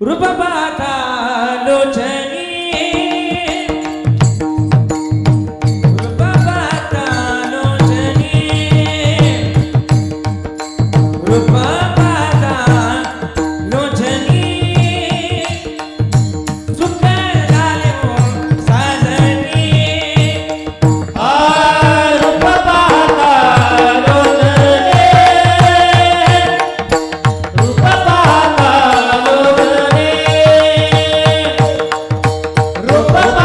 रूपपाता ಗೋಪಾಲ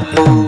啊。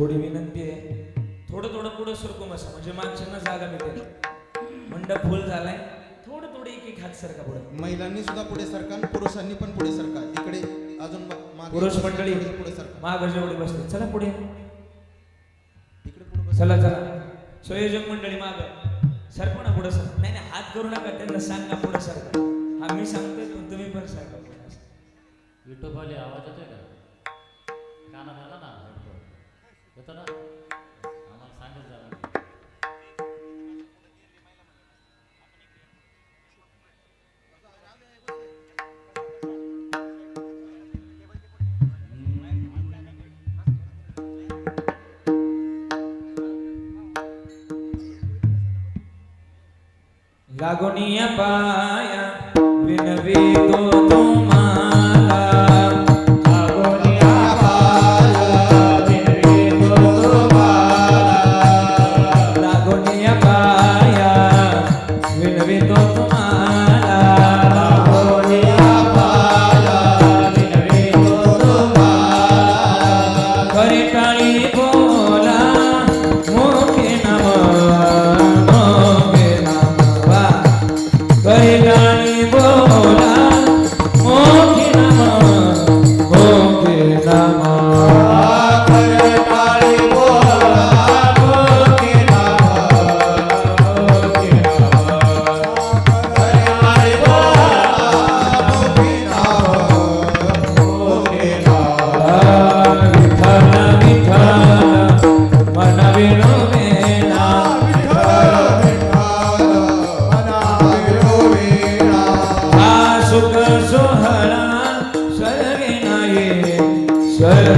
थोडी विनंती आहे. थोडं थोडं पुढं सरकू बसा. म्हणजे मागच्यांना जागा मिळते मंडप फुल झालाय. थोडं थोडं एक एक हात सरका पुढे. महिलांनी सुद्धा पुढे सरका आणि पुरुषांनी पण पुढे सरका. इकडे अजून मागे पुरुष मंडळी पुढे- सरका. माग जेवढे बसले चला पुढे. इकडे पुढे. चला चला. संयोजक मंडळी माग. ना पुढे सर नाही नाही हात करू नका. त्यांना सांगा पुढे सरका. हा मी सांगतोय पण तुम्ही पण सरका पुढे. विठोबाली आवाज येतोय का? कानात आला ना? येतो ना? आम्हाला सांगत जा लागुनिया पाया विनवी तो ಸ್ವರ್ಗ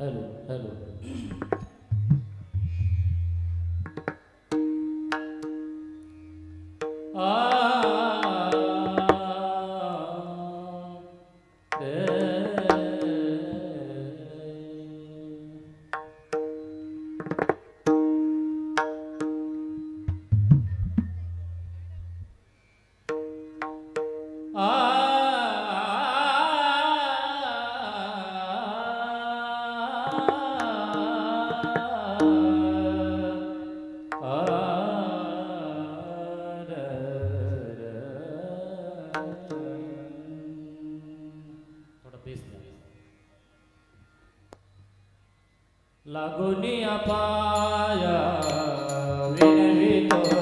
حلو حلو. लागुनी पाया विनवितो